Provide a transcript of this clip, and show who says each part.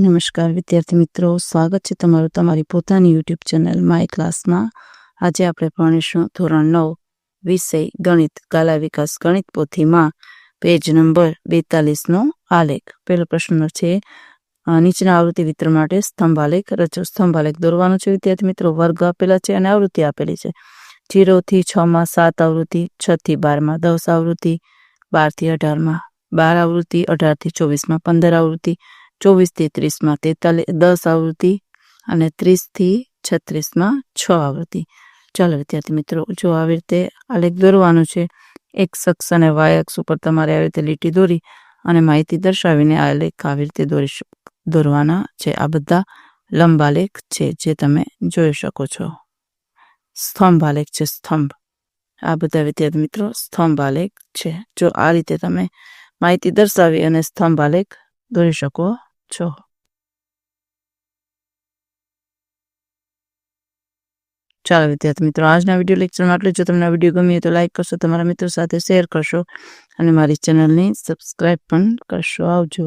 Speaker 1: નમસ્કાર, વિદ્યાર્થી મિત્રો. સ્વાગત છે તમારું તમારી પોતાની યુટ્યુબ ચેનલ માય ક્લાસમાં આજે આપણે ભણીશું ધોરણ નવ, વિષય ગણિત કલા વિકાસ ગણિત પોથીમાં. પેજ નંબર બેતાલીસનો આલેખ. પહેલો પ્રશ્ન છે નીચેના આવૃત્તિ વિતરણ માટે સ્તંભાલેખ રચો. સ્તંભાલેખ દોરવાનો છે, વિદ્યાર્થી મિત્રો. વર્ગ આપેલા છે અને આવૃત્તિ આપેલી છે. જીરોથી થી છ સાત આવૃત્તિ છથી બારમાં દસ આવૃત્તિ બારથી અઢારમાં બાર આવૃત્તિ અઢારથી ચોવીસમાં પંદર આવૃત્તિ ચોવીસથી ત્રીસમાં તેતાલીસ દસ આવૃત્તિ અને ત્રીસથી છત્રીસમાં છ આવૃત્તિ. ચાલો વિદ્યાર્થી મિત્રો, જો આવી રીતે આલેખ દોરવાનું છે એક્સ અક્ષ અને વાય અક્ષ ઉપર તમારે આવી રીતે લીટી દોરી અને માહિતી દર્શાવીને આ લેખ આવી રીતે દોરી દોરવાના છે. આ બધા લંબાલેખ છે જે તમે જોઈ શકો છો. સ્તંભ આલેખ છે, સ્તંભ. આ બધા વિદ્યાર્થી મિત્રો, સ્તંભ આલેખ છે. જો આ રીતે તમે માહિતી દર્શાવી અને સ્તંભ આલેખ દોરી શકો છો ચાલો વિદ્યાર્થી મિત્રો આજના વીડિયો લેક્ચરમાં આટલું જો તમને આ વીડિયો ગમ્યો તો લાઇક કરશો તમારા મિત્રો સાથે શેર કરશો અને મારી ચેનલને સબસ્ક્રાઈબ પણ કરશો આવજો।